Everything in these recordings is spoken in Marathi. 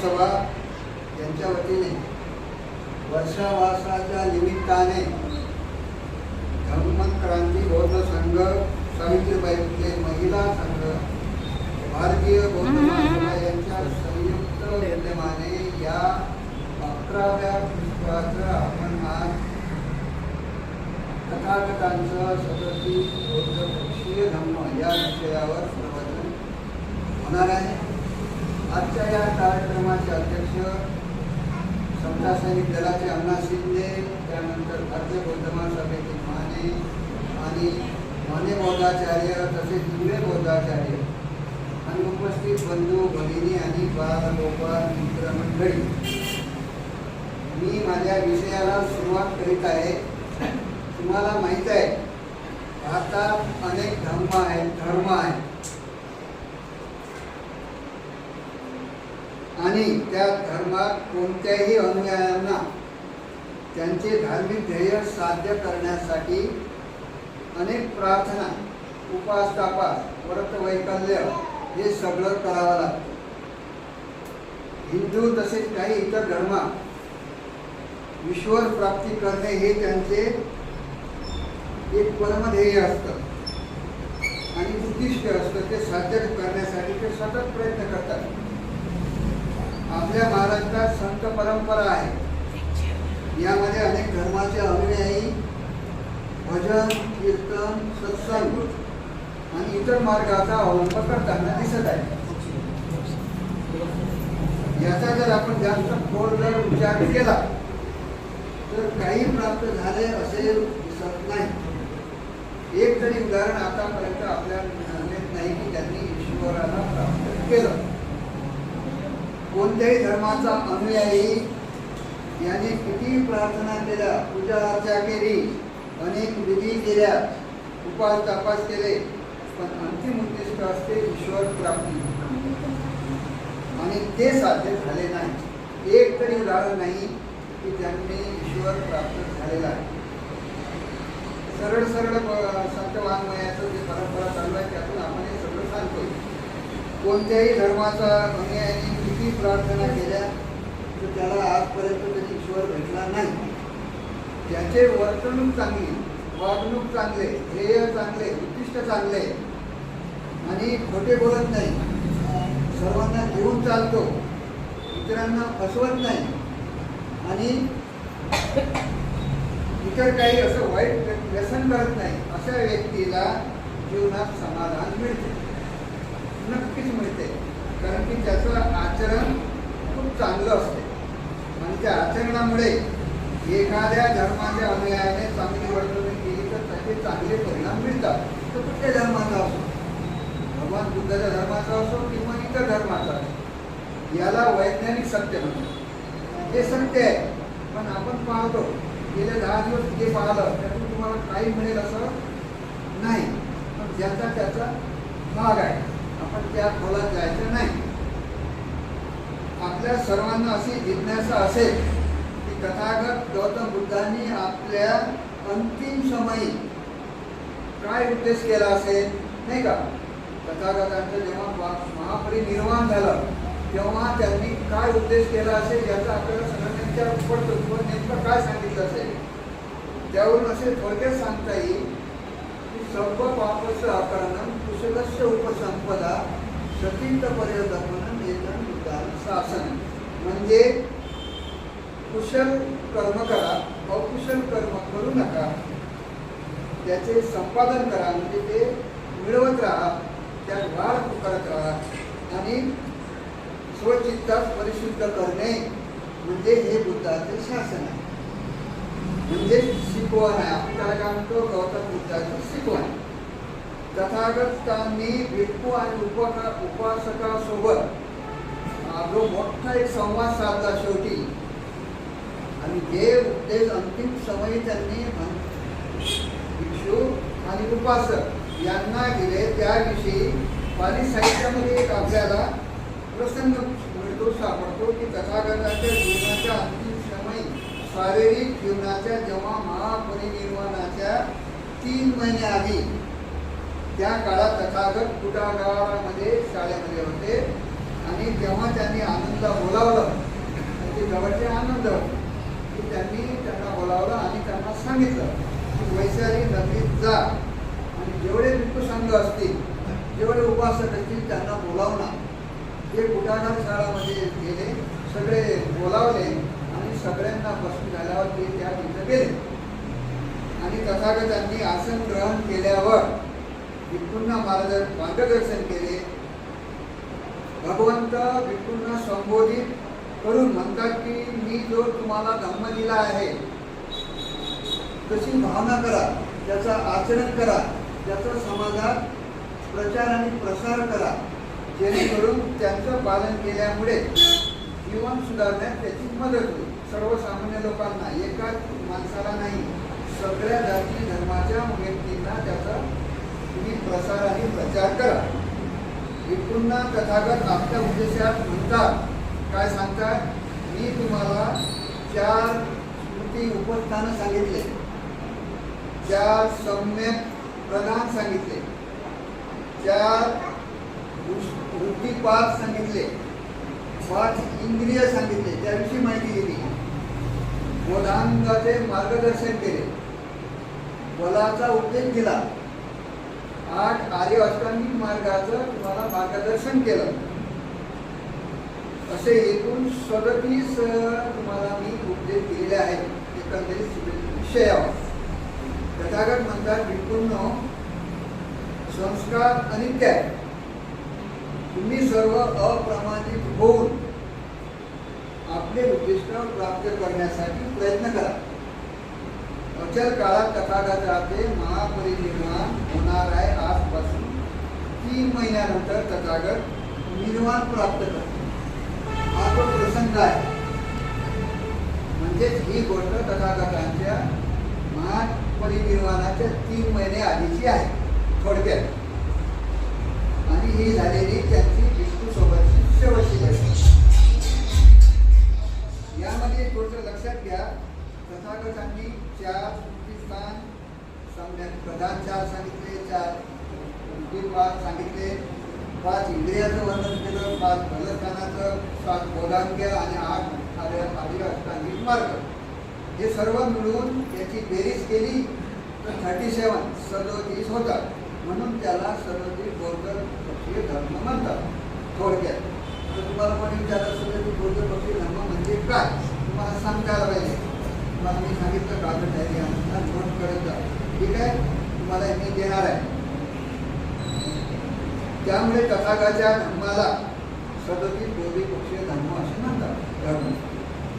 महासभा तसेच जुळे बौद्धाचार्य आणि उपस्थित बंधू भगिनी आणि बाल गोपाल मित्रमंडळी मी माझ्या विषयाला सुरुवात करीत आहे. तुम्हाला माहीत आहे भारतात अनेक धर्म आहेत धर्म आहेत. आणि त्या धर्मात कोणत्याही अनुयायांना त्यांचे धार्मिक ध्येय साध्य करण्यासाठी अनेक प्रार्थना उपास तापास व्रत वैकल्य हे सगळं करावं लागतं. हिंदू तसेच काही इतर धर्मात ईश्वर प्राप्ती करणे हे त्यांचे एक परमध्येय असतं. आणि उद्दिष्ट असतं ते साध्य करण्यासाठी ते सतत प्रयत्न करतात. आपल्या महाराष्ट्रात संत परंपरा आहे. यामध्ये अनेक धर्माचे अनुयायी भजन कीर्तन सत्संग आणि इतर मार्गाचा अवलंब करताना दिसत आहे. याचा जर आपण जास्त खोल जर विचार केला तर काही प्राप्त झाले असे दिसत नाही. एक तरी उदाहरण आतापर्यंत आपल्याला मिळालेच नाही की त्यांनी ईश्वराला प्राप्त केलं. कोणत्याही धर्माचा अनुयायी याने किती प्रार्थना केल्या पूजा अर्चा केली अनेक विधी केल्या उपास तपास केले पण अंतिम उद्दिष्ट असते ईश्वर प्राप्ती. आणि ते साध्य झाले नाही. एक तरी उदाहरण नाही की ज्यांनी ईश्वर प्राप्त झालेला आहे. सरळ सरळ संत वाङ्मयाचं जे परंपरा चालू आहे त्यातून आपण हे सगळं सांगतोय. कोणत्याही धर्माचा अनुयायांनी किती प्रार्थना केल्या तर त्याला आजपर्यंत तरी ईश्वर भेटला नाही. त्याचे वर्तणूक चांगली. वागणूक चांगले ध्येय चांगले उद्दिष्ट चांगले. आणि खोटे बोलत नाही. सर्वांना घेऊन चालतो. इतरांना फसवत नाही. आणि इतर काही असं वाईट व्यसन करत नाही. अशा व्यक्तीला जीवनात समाधान मिळते. नक्कीच मिळते. कारण की त्याचं आचरण खूप चांगलं असते. आणि त्या आचरणामुळे एखाद्या धर्माच्या अनुयायाने चांगली वर्तणूक केली तर त्याचे चांगले परिणाम मिळतात. तर कुठल्या धर्माचा असो? भगवान बुद्धाच्या धर्माचा असो किंवा इतर धर्माचा असो. याला वैज्ञानिक सत्य म्हणतात. हे सत्य आहे. पण आपण पाहतो गेले दहा दिवस जे पाहिलं त्यातून तुम्हाला काही मिळेल असं नाही. पण ज्याचा त्याचा भाग आहे. आपण त्या खोलात जायचं नाही. आपल्या सर्वांना अशी जिज्ञासा असेल तथागत गौतम बुद्धांनी आपल्या अंतिम समयी काय उद्देश केला असेल नाही का? तथागतांचं जेव्हा वा- महापरिनिर्वाण झालं तेव्हा त्यांनी काय उद्देश केला असेल याचा आपल्याला सगळ्यांना विचार पडतो किंवा नेमकं काय सांगितलं असेल? त्यावरून असे थोडक्यात सांगता येईल की सर्व पापस्य अकरणम कुशलस्य उपसंपदा सतींत पर्यटन येतं उदार शासन म्हणजे कुशल कर्म करा अकुशल कर्म करू नका. त्याचे संपादन करा म्हणजे ते मिळवत राहा त्यात वाढ करत राहा. आणि स्वचित्तात परिशुद्ध करणे म्हणजे हे बुद्धाचे शासन आहे. म्हणजे शिकवण आहे. आपण त्याला काय म्हणतो? गौतम बुद्धाची शिकवण. तथागतांनी भिक्खू आणि उपका उपासकासोबत जो मोठा एक संवाद साधला शेवटी आणि जे उपदेश अंतिम समय त्यांनी भिक्षू आणि उपासक यांना दिले. त्याविषयी पाली साहित्यामध्ये एक आपल्याला प्रसंग मिळतो सापडतो की तथागताच्या जीवनाच्या अंतिम समय शारीरिक जीवनाच्या जेव्हा महापरिनिर्वाणाच्या तीन महिने आधी त्या काळात तथागत कुटागारामध्ये शाळेमध्ये होते. आणि तेव्हा त्यांनी आनंदला बोलावलं त्यांचे जवळचे आनंद होते त्यांनी त्यांना बोलावलं आणि त्यांना सांगितलं की वैशाली नदीत जा. आणि जेवढे संघ असतील जेवढे उपासक असतील त्यांना बोलावणार ते कुटाणार शाळामध्ये गेले सगळे बोलावले आणि सगळ्यांना बसून झाल्यावर ते त्या तिथं गेले. आणि तथागतांनी आसन ग्रहण केल्यावर भिक्खूंना मार्गदर्शन मार्गदर्शन केले. भगवंत भिक्खूंना संबोधित करून म्हणतात की मी जो तुम्हाला धम्म दिला आहे तशी भावना करा त्याचा आचरण करा त्याचा समाजात प्रचार आणि प्रसार करा जेणेकरून त्यांचं पालन केल्यामुळे जीवन सुधारण्यात त्याची मदत होईल. सर्वसामान्य लोकांना एकाच माणसाला नाही सगळ्या जाती धर्माच्या व्यक्तींना त्याचा तुम्ही प्रसार आणि प्रचार करा. एकूण तथागत आपल्या उद्देशात म्हणतात काय सांगताय? मी तुम्हाला चार स्मृती उपस्थानं सांगितले. चार सम्यक प्रधान सांगितले. चार वृत्तीपात सांगितले. पाच इंद्रिय सांगितले. त्याविषयी माहिती दिली. बोधांगाचे मार्गदर्शन केले. बलाचा उपदेश दिला आठ आर्य अष्टांगिक मार्गाचं तुम्हाला मार्गदर्शन केलं. असे एकूण सदतीस तुम्हाला मी उपदेश दिलेले आहेत एकंदरीत विषयावर. तथागत म्हणतात विपुर्ण संस्कार अनित्य आहे. तुम्ही सर्व अप्रमाणित होऊन आपले उद्दिष्ट प्राप्त करण्यासाठी प्रयत्न करा. अचल काळात तथागताचे महापरिनिर्वाण होणार आहे. आजपासून तीन महिन्यानंतर तथागत निर्वाण प्राप्त कर ही गोष्ट तथागतांच्या महापरिनिर्वाणाच्या तीन महिने आधीची आहे थोडक्यात. आणि ही झालेली त्यांची विष्णूसोबतची शेवटची घटना यामध्ये एक गोष्ट लक्षात घ्या तथागतांनी चार स्मृतिस्थान सम्यक प्रधान चार सांगितले चार पाच सांगितले पाच इंद्रियाचं वर्णन केलं पाच बलस्थानाचं सात बोधांग्य आणि आठ आर्य आर्य अष्टांगिक मार्ग. हे सर्व मिळून याची बेरीज केली तर थर्टी सेवन सदोतीस होतात. म्हणून त्याला सदोतीस बौद्ध पक्षीय धर्म म्हणतात. थोडक्यात. तर तुम्हाला कोणी विचारलं असेल की बौद्ध पक्षी धर्म म्हणजे काय? तुम्हाला सांगायला पाहिजे. तुम्हाला मी सांगितलं कागद डायरी आणून नोट करत जा. ठीक आहे? तुम्हाला मी देणार आहे. त्यामुळे तथागाच्या धर्माला सदोतीस बौद्धिक पक्षीय धर्म असे म्हणतात. धर्म.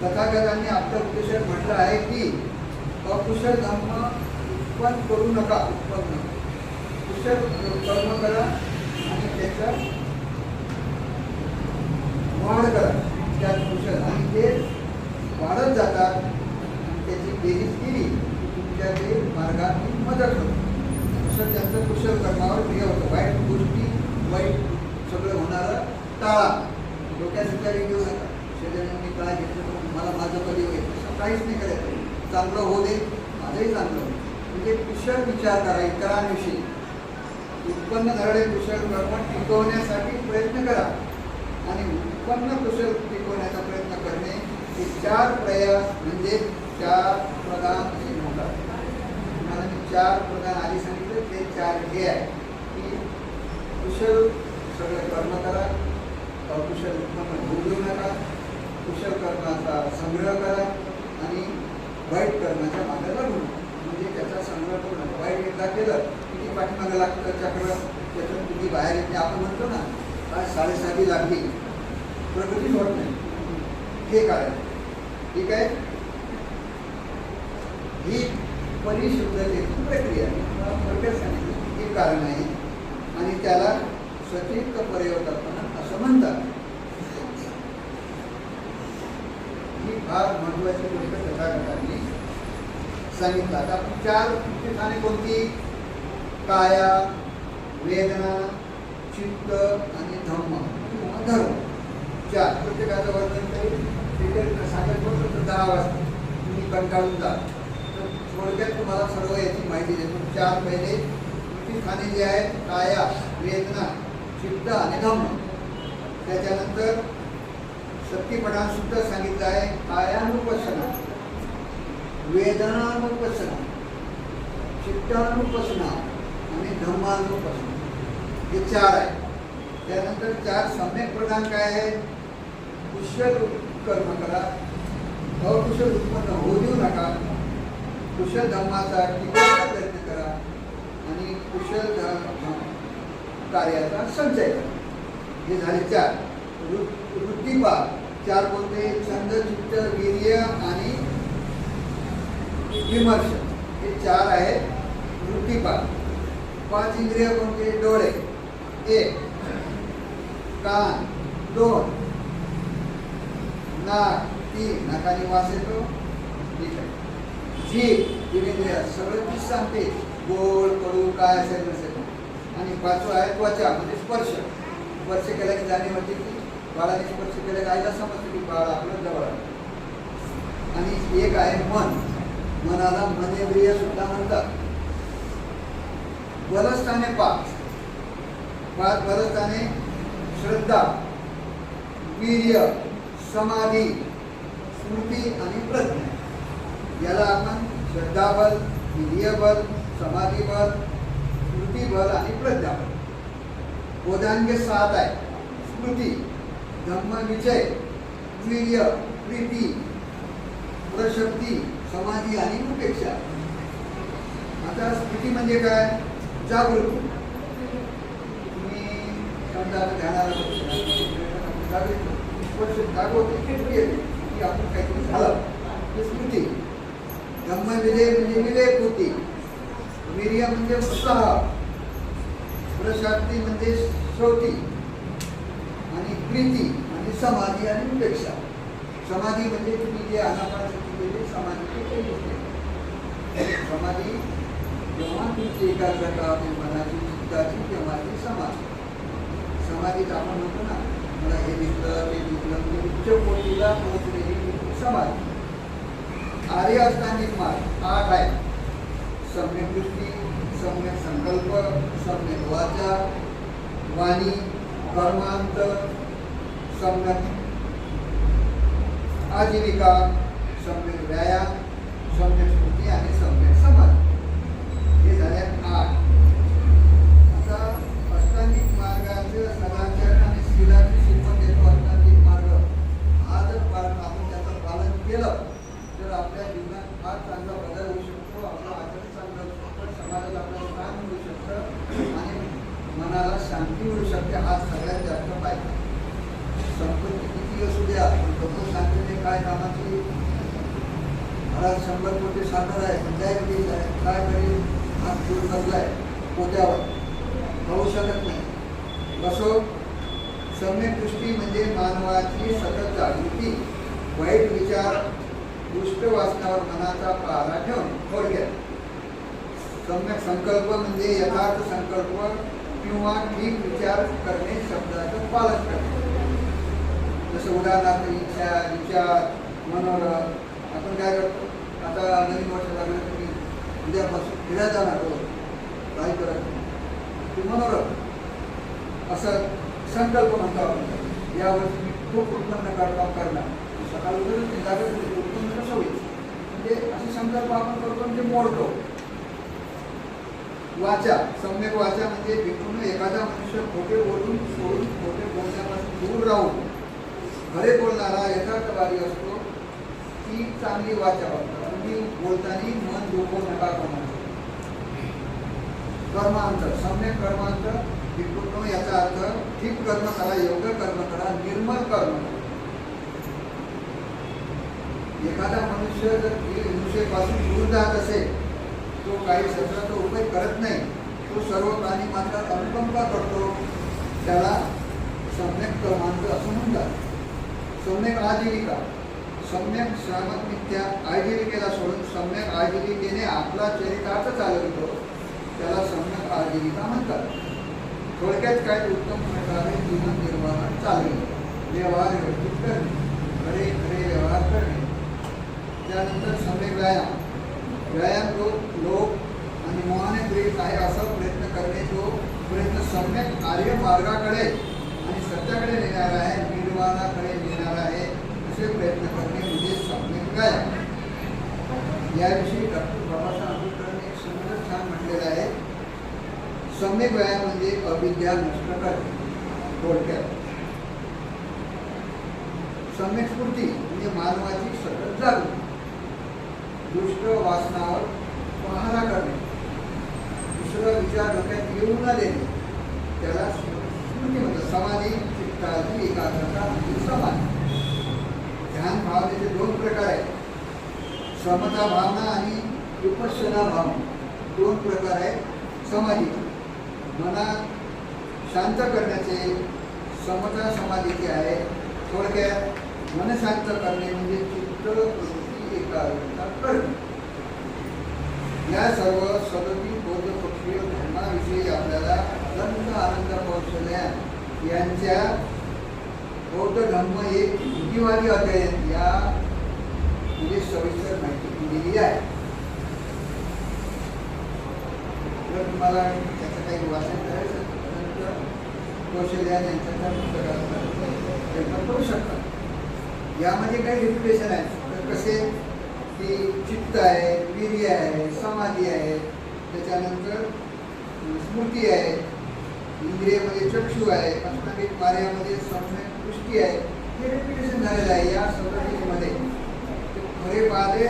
तथागतांनी आपल्या उपदेशात म्हटलं आहे की अकुशल धर्म उत्पन्न करू नका उत्पन्न. कुशल कर्म करा आणि त्याचं वाढ करा. त्यात कुशल आणि ते वाढत जातात. आणि त्याची बेरीज केली तुमच्या ते मार्गात मदत होते. कुशल त्यांचं कुशल कर्मावर क्रिया होतं. वाईट गोष्टी वाईट सगळं होणारं टाळा डोक्यात विचार घेऊ नका. शेजाऱ्यांनी काय घेतलं तर मला माझं कधी होईल असं काहीच नाही करायचं चांगलं होऊ दे माझंही चांगलं होईल म्हणजे कुशल विचार करा इतरांविषयी. उत्पन्न झालेले कुशल कर्म टिकवण्यासाठी प्रयत्न करा. आणि उत्पन्न कुशल टिकवण्याचा प्रयत्न करणे हे चार प्रयास म्हणजे चार प्रधान हे म्हणतात तुम्हाला मी चार प्रधान आधी सांगितलं ते चार हे आहे. की कुशल सगळे कर्म करा अकुशल उत्पन्न होऊ देऊ नका. कुशल करण्याचा संग्रह करा आणि वाईट करण्याच्या मागे लागू म्हणजे त्याचा संग्रह करून वाईट एकदा केलं किती पाठीमागं लागतं त्याच्याकडं त्यातून किती बाहेर येते आपण म्हणतो ना आज साडेसाती लागली प्रगती होत नाही. हे काय ठीक आहे? ही परिशुद्धतेची प्रक्रिया थोडक्यात सांगितली. हे कारण आहे. आणि त्याला स्वतिरिक्त परिवर्तन असं म्हणतात ही फार महत्वाची गोष्ट तथागतांनी सांगितलं. आता आपण चार ठाणे कोणती? काया वेदना चित्त आणि धम्म. किंवा धर्म. चार प्रत्येकाचं वर्णन करून सांगत दहा वाजता. तुम्ही कंटाळून जा. तर थोडक्यात तुम्हाला सर्व याची माहिती देतो. चार पहिले मुख्य ठाणे जे आहेत काया वेदना चित्त आणि धम्म. त्याच्यानंतर शक्तिपठाण सुद्धा सांगितलं आहे कायानुपसना वेदनानुपसना चित्तानुपसना आणि धम्मानुपसना. हे चार आहे त्यानंतर चार सम्यक प्रधान काय आहे कुशल कर्म करा. अकुशल उत्पन्न होऊ देऊ नका. कुशल धर्माचा टिकवण्याचा प्रयत्न करा. आणि कुशल धर्म कार्याचा संचय करा. हे झाले चार. वृ- वृत्तिपाद. चार कोणते? छंद चित्त वीर्य आणि विमर्श. हे चार आहेत. वृत्तिपाद पाच इंद्रिय कोणते? डोळे. एक. कान. दोन. नाक. तीन. नाकाने वास येतो. ठीक आहे. जीभ जीवेंद्रिय सगळं तीच सांगते. गोड कडू काय असेल नसेल. आणि पाचवं आहे त्वचा म्हणजे स्पर्श. स्पर्श केला की जाणीव होते की बाळाने स्पर्श केला आईला समजते की बाळ आपलं जवळ आणि एक आहे मन. मनाला मनेंद्रिय सुद्धा म्हणतात. बलस्थाने पाच पाच बलस्थाने श्रद्धा वीर्य समाधी स्मृती आणि प्रज्ञा. याला आपण श्रद्धाबल वीर्यबल समाधीबल स्मृतीबल आणि प्रज्ञाबल. बोधांगे सात आहे. स्मृती. धम्म विजय वीर्य प्रीती प्रशक्ती समाधी आणि उपेक्षा. आता स्थिती म्हणजे काय? जागृती. तुम्ही समजा आता की आपण काहीतरी झालं. स्मृती धम्म विजय म्हणजे विवेक होती वीर्य म्हणजे उत्साह. प्रशांती म्हणजे श्रोती. प्रीती आणि समाधी आणि उपेक्षा. समाधी म्हणजे तुम्ही जे अनापानासाठी केले समाधीचे काही होते समाधी जेव्हा तुमची एकाग्रता होते मनाची चित्ताची तेव्हा ती समाधी. समाधीत आपण म्हणतो ना मला हे दिसलं ते दिसलं म्हणजे उच्च कोटीला पोहोचलेली समाधी. आर्य अष्टांगिक मार्ग आठ आहे सम्यक दृष्टी सम्यक संकल्प सम्यक वाचा वाणी कर्मांत सम्यक आजीविका सम्यक व्यायाम सम्यक स्मृती आणि सम्यक समाज हे झाले आठ आता अष्टांगिक मार्गाचं सदाचार आणि शीलाची शिकवण देतो अष्टांगिक मार्ग हा जर पालन आपण त्याचं पालन केलं तर आपल्या जीवनात फार चांगला बदल होऊ शकतो आपलं आचरण चांगलं होऊ शकतं समाजाला आपलं स्थान मिळू शकतं आणि मनाला शांती मिळू शकते हा सगळ्यात जास्त फायदा संपत्ती किती असू प्रभू सांगितले सांगते काय कामाची? घरात शंभर कोटी साखर आहे पंचायत आहे काय करील हात दूर बसलाय पोत्यावर. होऊ शकत नाही. असो सम्यक दृष्टी म्हणजे मानवाची सतत जागृती वाईट विचार दुष्ट वाचनावर मनाचा पहारा ठेवून थोडक्यात सम्यक संकल्प म्हणजे यथार्थ संकल्प किंवा ठीक विचार करणे शब्दाचं पालन करणे. जसं उदाहरणार्थ इच्छा विचार मनोरथ आपण काय करतो? आता नवीन वर्ष लागलं तुम्ही उद्यापासून फिरायला जाणार हो काही करत नाही. ते मनोरथ असं संकल्प म्हणतो आपण. यावर्षी मी खूप उत्पन्न करता करणार. सकाळ उठून ते जागेत उत्पन्न कसं होईल? म्हणजे असे संकल्प आपण करतो म्हणजे ते मोडतो. वाचा. सम्यक वाचा म्हणजे विकून एखादा मनुष्य खोटे बोलून सोडून खोटे बोलण्यापासून दूर राहून खरे बोलणारा यथार्थवादी असतो ती चांगली वाचा वापरा तुम्ही बोलताना मन दुखवू नका कोणाचं कर्मांतर सम्यक कर्मांतर विकृत याचा अर्थ ठीक कर्म करा योग्य कर्म करा निर्मल कर्म एखादा मनुष्य जर हिंसेपासून दूर जात असेल तो काही शब्दाचा उपयोग करत नाही तो सर्व प्राणी मात्र अनुकंपा करतो त्याला सम्यक कर्मांत असं म्हणतात सम्यक आजीविका सम्यक श्रामत्मित्या आजीविकेला सोडून सम्यक आजीविकेने आपला चरितार्थ चालवितो त्याला सम्यक आजीविका म्हणतात. थोडक्यात काय उत्तम प्रकारे जीवन निर्वाह चालवितो व्यवहार व्यवस्थित करणे खरे खरे व्यवहार करणे. त्यानंतर सम्यक व्यायाम. व्यायाम लोक लोक आणि मोहाने प्रेरित आहे असा प्रयत्न करणे तो प्रयत्न सम्यक आर्य मार्गाकडे आणि सत्याकडे नेणारा आहे निर्वाणाकडे असे प्रयत्न करणे म्हणजे सम्यक व्यायाम याविषयी डॉक्टर आंबेडकरांनी एक सुंदर छान म्हटलेलं आहे सम्यक व्यायाम म्हणजे अविद्या नष्ट थोडक्यात सम्यक स्फूर्ती म्हणजे मानवाची सतत जागृती, दुष्ट पहारा करणे. दुसरं विचार डोक्यात येऊ न देणे. त्याला स्मृती म्हणतात. समाधी, चित्ताची एकाग्रता म्हणजे समाधी. ध्यान भावनेचे दोन प्रकार आहेत. समता भावना आणि विपස්සना भावना. दोन प्रकार आहेत. समाधी. मनात शांत करण्याचे समता समाधीचे आहे थोडक्यात मन शांत करणे म्हणजे चित्तवृत्ती एकाग्रता करणे. या सर्व सदती बौद्ध पक्षीय धर्माविषयी आपल्याला अनंत आनंद कौशल्या यांच्या बौद्ध धर्म एक बुद्धिवादी अध्ययन या म्हणजे सविस्तर माहिती दिलेली आहे जर तुम्हाला त्याचं काही वाचन करायचं तर कौशल्या यांच्या प्रयत्न करू शकता. यामध्ये काही रिप्युटेशन आहे तर कसे की चित्त आहे, वीर्य आहे, समाधी आहे, त्याच्यानंतर स्मृती आहे, इंद्रियामध्ये चक्षु आहे, अष्टांगिक कार्यामध्ये सम्यक दृष्टी आहे. हे झालेलं आहे या सौरभीमध्ये खरे पाहिले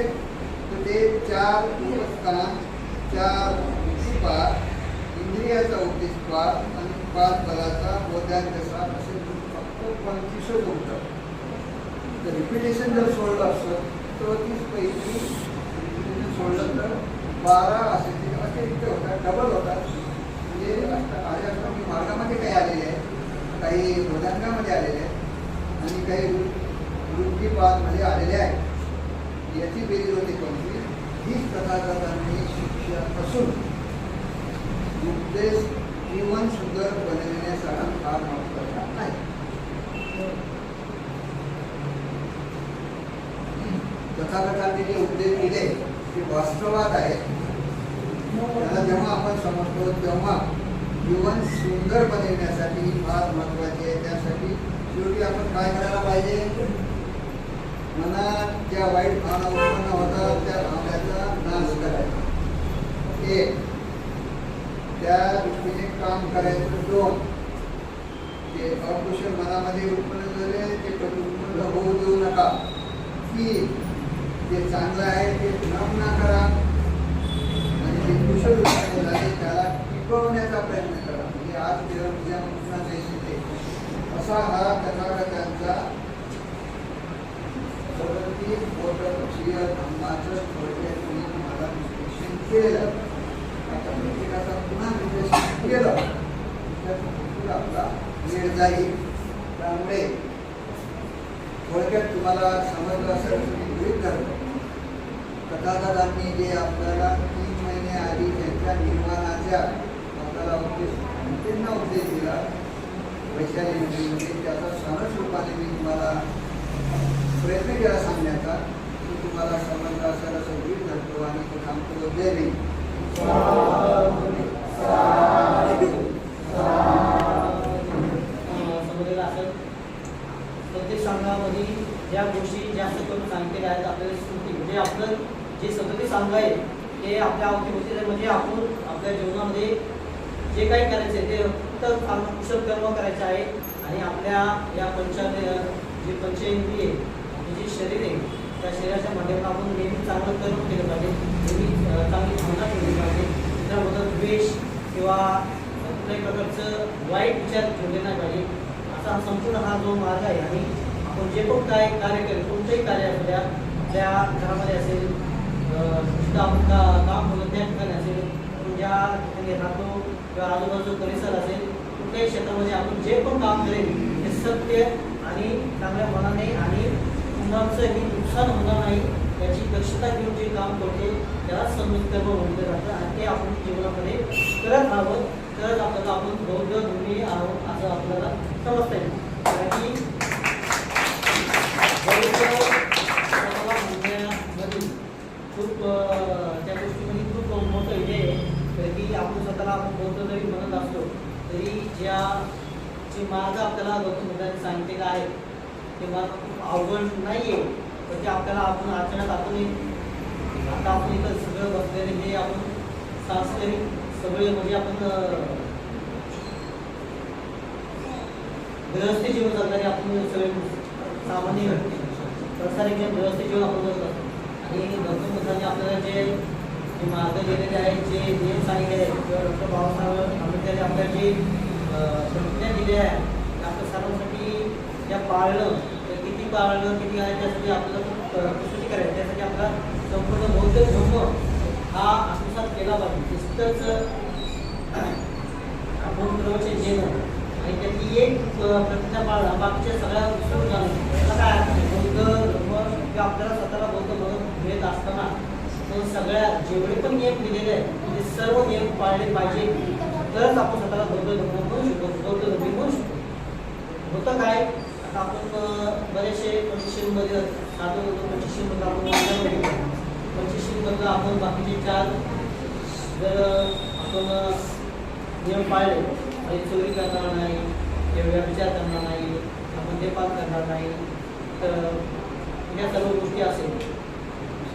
तर ते चार उपस्थान चार पार इंद्रियाचा उद्देश पार आणि पाच बलाचा बोधांतसा असे फक्त पंचवीसच होतं तर रिपिटेशन जर सोडलं असतं तर तीस पैकी सोडलं तर बारा असे ते अतिरिक्त होतात डबल होतात. म्हणजे अष्ट आर्याष्टांगी मार्गामध्ये काही आलेले आहेत काही बोधांगामध्ये आलेले आहेत. आणि काही वृत्तीपादमध्ये आलेले आहेत. याची बेरीज होते कोणती हीच तथागतांनी शिक्षण असून उद्देश जीवन सुंदर बनविण्यासाठी फार महत्त्वाचा आहे तथागतांनी जे उपदेश दिले ते वास्तवात आहेत. त्याला जेव्हा आपण समजतो तेव्हा जीवन सुंदर बनविण्यासाठी फार महत्त्वाचे आहे. त्यासाठी शेवटी आपण काय करायला पाहिजे? मनात ज्या वाईट भावना उत्पन्न होतात त्या भावनाचा नाश करायचा. एक त्या दृष्टीने काम करायचं दोन. ते अकुशल मनामध्ये उत्पन्न झाले ते प्रतिउत्पन्न उत्पन्न होऊ देऊ नका. तीन जे चांगलं आहे ते पुन्हा करा. आणि जे कुशल उत्पन्न झाले त्याला टिकवण्याचा प्रयत्न करा. म्हणजे आज उद्या उद्या असा हा तथागतांचा सरस्वती पक्षीय धर्माचं थोडक्यात मी तुम्हाला विश्लेषण केलं. आता प्रत्येकाचा पुन्हा विश्लेषण केलं. तर भरपूर आपला वेळ जाईल. त्यामुळे थोडक्यात तुम्हाला समजलं असेल तुम्ही मी गृहीत धरतो जे आपल्याला तीन महिने आधी त्यांच्या निर्माणाच्या आपल्याला उद्देश त्यांना उद्देश दिला वैशाली नदीमध्ये त्याचा सरस रूपाने मी तुम्हाला प्रयत्न केला सांगण्याचा की तुम्हाला समजलं असेल असं गृहीत धरतो आणि तो थांबतो जय भीम समजलेलं असेल प्रत्येक संघामध्ये ज्या गोष्टी जास्त करून सांगितलेल्या आहेत आपल्याला स्मृती. म्हणजे आपलं जे सतती सांग आहे ते आपल्या अवतीभोवती म्हणजे आपण आपल्या जीवनामध्ये जे काही करायचं आहे ते फक्त कुशल कर्म करायचं आहे. आणि आपल्या या पंचा जे पंचेंद्रिय आहे जे शरीर आहे त्या शरीराच्या माध्यमातून आपण नेहमी चांगलं कर्म केलं पाहिजे. नेहमी चांगली भावना ठेवली पाहिजे. मित्राबद्दल द्वेष किंवा कुठल्याही प्रकारचं वाईट विचार ठेवले नाही पाहिजे. असा संपूर्ण हा जो मार्ग आहे आणि आपण जे पण काय कार्य केलं कोणतंही कार्य आपल्या द्या घरामध्ये असेल तिथं आपण का काम होतं त्या ठिकाणी असेल आपण ज्या ठिकाणी राहतो किंवा आजूबाजू परिसर असेल कुठल्याही क्षेत्रामध्ये आपण जे पण काम करेल ते सत्य आणि चांगल्या मनाने आणि कुणाचंही नुकसान होणार नाही याची दक्षता घेऊन जे काम करतो त्याला संयुक्तर्म कर्म म्हटलं जातं आणि ते आपण जीवनामध्ये करत राहावं तरच आपल्याला आपण बौद्ध धर्मी आहोत असं आपल्याला समजता येईल कारण की बौद्ध स्वतःला म्हणण्यामध्ये खूप अं, त्या गोष्टीमध्ये खूप मोठं हे आहे कारण की आपण स्वतःला आपण बौद्ध जरी म्हणत असलो तरी ज्या जे मार्ग आपल्याला गौतम बुद्धांनी सांगितलेला आहे ते मार्ग खूप अवघड नाही आहे तर ते आपल्याला आपण अचानक आपण आता आपण इथं सगळं बसलेले हे आपण सांस्कृतिक सगळे म्हणजे आपण अं, जीवन जगणारे आपण सगळे सामान्य व्यक्ती. प्रसारिक जीवन व्यवस्थित जीवन आपण जगत असतो. आणि गौतम बुद्धांनी आपल्याला जे जे मार्ग दिलेले आहेत जे नियम सांगितलेले आहेत किंवा डॉक्टर बाबासाहेब आंबेडकरांनी आपल्या जे संज्ञा प्रतिज्ञा दिल्या आहे आपल्या सर्वांसाठी त्या पाळणं त्या किती पाळणं किती आहे त्यासाठी आपल्याला खूप अं, करायची त्यासाठी आपला संपूर्ण बौद्ध धर्म हा आत्मसात केला पाहिजे. नुसतंच आपण प्रवचन घेणं आणि त्याची एक प्रतिज्ञा पाळणं बाकीच्या सगळ्या उत्सव जाणं त्याला काय बौद्ध धर्म किंवा आपल्याला स्वतःला बौद्ध म्हणून घेत असताना तो सगळ्या जेवढे पण नियम दिलेले आहेत ते सर्व नियम पाळले पाहिजे तरच आपण स्वतःला बौद्ध धर्म म्हणू शकतो बौद्ध धर्मी म्हणू शकतो होतं काय? आता आपण बरेचसे पंचशीलमध्ये साधू होतो पंचशीलमधलं आपण वाचलं पंचशीलमधलं आपण बाकीचे चार जर आपण नियम पाळले म्हणजे चोरी करणार नाही एवढ्या विचार करणार नाही आपण ते पाठ करणार नाही तर या सर्व गोष्टी असेल.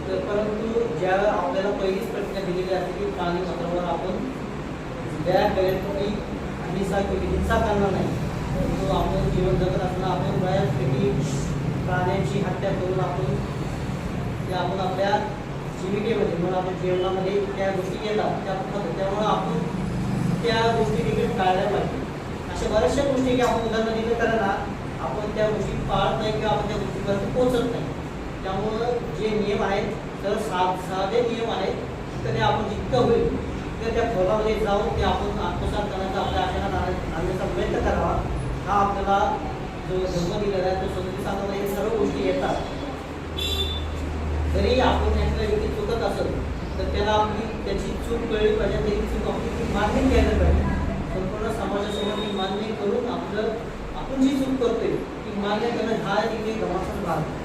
परंतु ज्या आपल्याला पहिलीच प्रतिज्ञा दिलेली असते की प्राणी मात्रावर आपण दया करेल की हिंसा केली हिंसा करणार नाही. परंतु आपण जीवन जगत असताना आपण बऱ्याचपैकी प्राण्यांची हत्या करून आपण ते आपण आपल्या जीविकेमध्ये म्हणून आपण जीवनामध्ये त्या गोष्टी येतात त्या त्यामुळं आपण त्या गोष्टी देखील टाळल्या पाहिजे. अशा बऱ्याचशा गोष्टी की आपण उदाहरण दिलं करायला आपण त्या गोष्टी पाळत नाही किंवा आपण त्या गोष्टीपर्यंत पोहोचत नाही. त्यामुळं जे नियम आहेत तर सा साधे नियम आहेत तर आपण जितकं होईल तर त्या खोलामध्ये जाऊन ते आपण आत्मसात करण्याचा आपल्या आचरणात आणण्याचा प्रयत्न करावा. हा आपल्याला जो धर्म दिलेला आहे तो सदती सांगण्यामध्ये हे सर्व गोष्टी येतात. जरी आपण एखादा व्यक्ती चुकत असेल तर त्याला आपली त्याची चूक कळली पाहिजे त्याची चूक आपली ती मान्य केली पाहिजे. संपूर्ण समाजासमोर ती मान्य करून आपलं आपण जी चूक करतोय ती मान्य करणं हा एक गमाचा भाग आहे.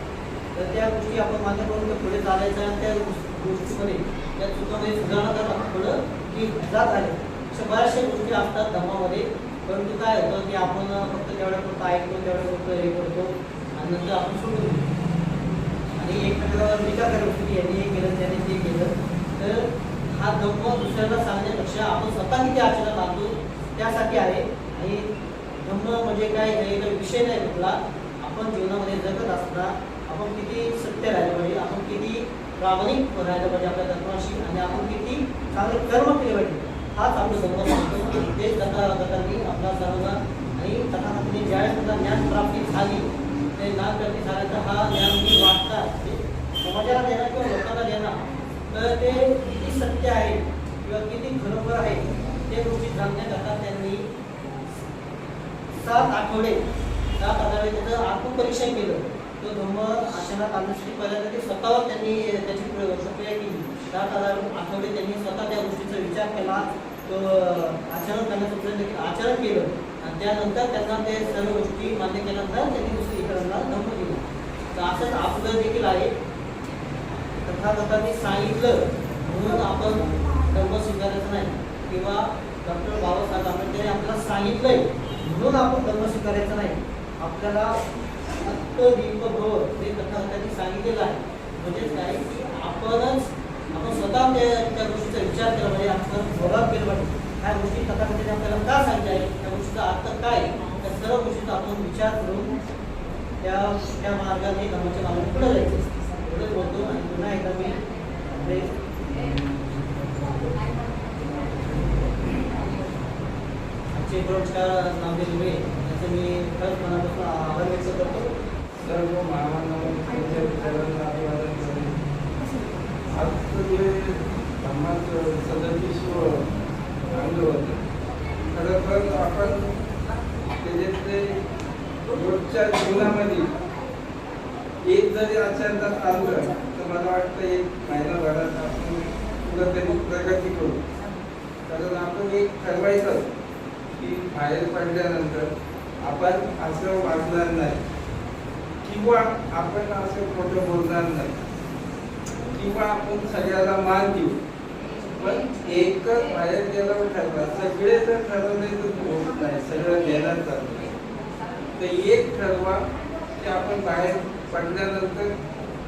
तर त्या गोष्टी आपण मान्य करून पुढे चालायचं आणि त्या गोष्टीमध्ये त्या चुकामध्ये सुधारणा करणं आपण पुढं की जात आहे. अशा बऱ्याचशा गोष्टी असतात धर्मामध्ये. परंतु काय होतं की आपण फक्त तेवढ्या फक्त ऐकतो तेवढ्या फक्त हे करतो आणि नंतर आपण सोडून देतो. आणि एकमेकांवर टीका करत होती की यांनी हे केलं त्याने ते केलं. तर हा धम्म दुसऱ्याला सांगण्यापेक्षा आपण स्वतः किती आचरण आणतो. त्यासाठी आहे. आणि धम्म म्हणजे काय? काही विषय नाही कुठला. आपण जीवनामध्ये जगत असताना आपण किती सत्य राहिलं पाहिजे आपण किती प्रामाणिक राहिलं पाहिजे आपल्या तत्वाशी आणि आपण किती चांगले कर्म केले पाहिजे. हाच आपलं सर्व सांगतो तेच तथागतांनी आपला सर्वांना आणि तथागतांनी ज्यावेळेस ज्ञान प्राप्ती झाली ते ज्ञान प्राप्ती झाल्यानंतर हा ज्ञान मी वाटता ते समाजाला देणार किंवा लोकांना देणार तर ते किती सत्य आहे किंवा किती खरोखर आहे ते गोष्टी सांगण्याकरता त्यांनी सात आठवडे सात आठवडे त्याचं आत्मपरीक्षण केलं. तो धम्म आचरणात आणण्यासाठी पहिल्यासाठी ते स्वतःवर त्यांनी त्याची प्रक्रिया केली. सात हजार आठवडे त्यांनी स्वतः त्या गोष्टीचा विचार केला. तो आचरण करण्याचा प्रयत्न आचरण केलं. आणि त्यानंतर त्यांना ते सर्व गोष्टी मान्य केल्यानंतर त्यांनी दुसरी इतरांना धम्म दिलं. तर असंच आपलं देखील आहे. तथागतांनी सांगितलं म्हणून आपण धर्म स्वीकारायचं नाही. किंवा डॉक्टर बाबासाहेब आंबेडकर आपल्याला सांगितलंय म्हणून आपण धर्म स्वीकारायचं नाही. आपल्याला फक्त दीपभव हे कथानकांनी सांगितलेलं आहे. म्हणजेच काय की आपणच आपण स्वतः त्या त्या गोष्टीचा विचार केला पाहिजे आपण फॉलोअप केला पाहिजे. ह्या गोष्टी तथागतांनी आपल्याला का सांगितल्या आहे त्या गोष्टीचा अर्थ काय? आहे? त्या सर्व गोष्टीचा आपण विचार करून त्या त्या मार्गाने धर्माच्या मार्गाने पुढे जायचं. एवढंच बोलतो आणि पुन्हा एकदा मी आपले आजचे पुरस्कार नामदेव त्याचं मी खरंच मनापासून आभार व्यक्त करतो. सर्व महामानवांच्या विचारांना अभिवादन करणे. आजचं जे धर्माचं सदतीस्व अंग होतं आपण त्याच्यातले रोजच्या जीवनामध्ये एक जरी आचरणात आणलं तर मला वाटतं एक महिनाभरात आपण कुठंतरी प्रगती करू. कारण आपण एक ठरवायचं की बाहेर पडल्यानंतर आपण असं वागणार नाही. किंवा आपण असं खोटं बोलणार नाही. किंवा आपण सगळ्याला मान देऊ. पण एकच बाहेर गेल्यावर ठरवा. सगळे जर ठरवले तर होत नाही. सगळं देण्यात चालू तर एक ठरवा की आपण बाहेर पडल्यानंतर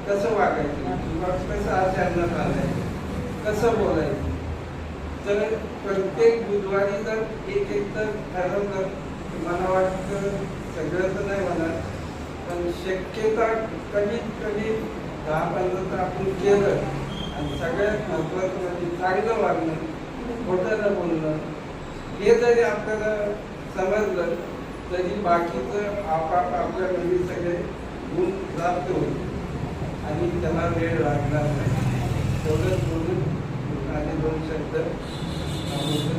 कसं वागायचं? किंवा कसं आचरणात आणायचं कसं बोलायचं? तर प्रत्येक बुधवारी जर एक एक तर ठरवलं मला वाटतं सगळं तर नाही म्हणा पण शक्यता कमीत कमी दहा पंधरा तर आपण केलं. आणि सगळ्यात महत्त्वाचं म्हणजे चांगलं वागणं खोटं न बोलणं हे जरी आपल्याला समजलं तरी बाकीचं आपाप आपल्या घरी सगळे गुण प्राप्त होईल. आणि त्याला वेळ लागणार नाही. तेवढंच बोलून आणि दोन शब्द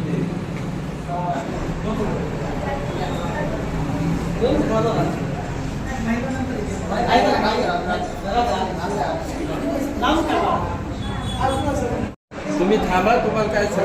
देईल. दोन तुम्ही थांबा तुम्हाला काय असं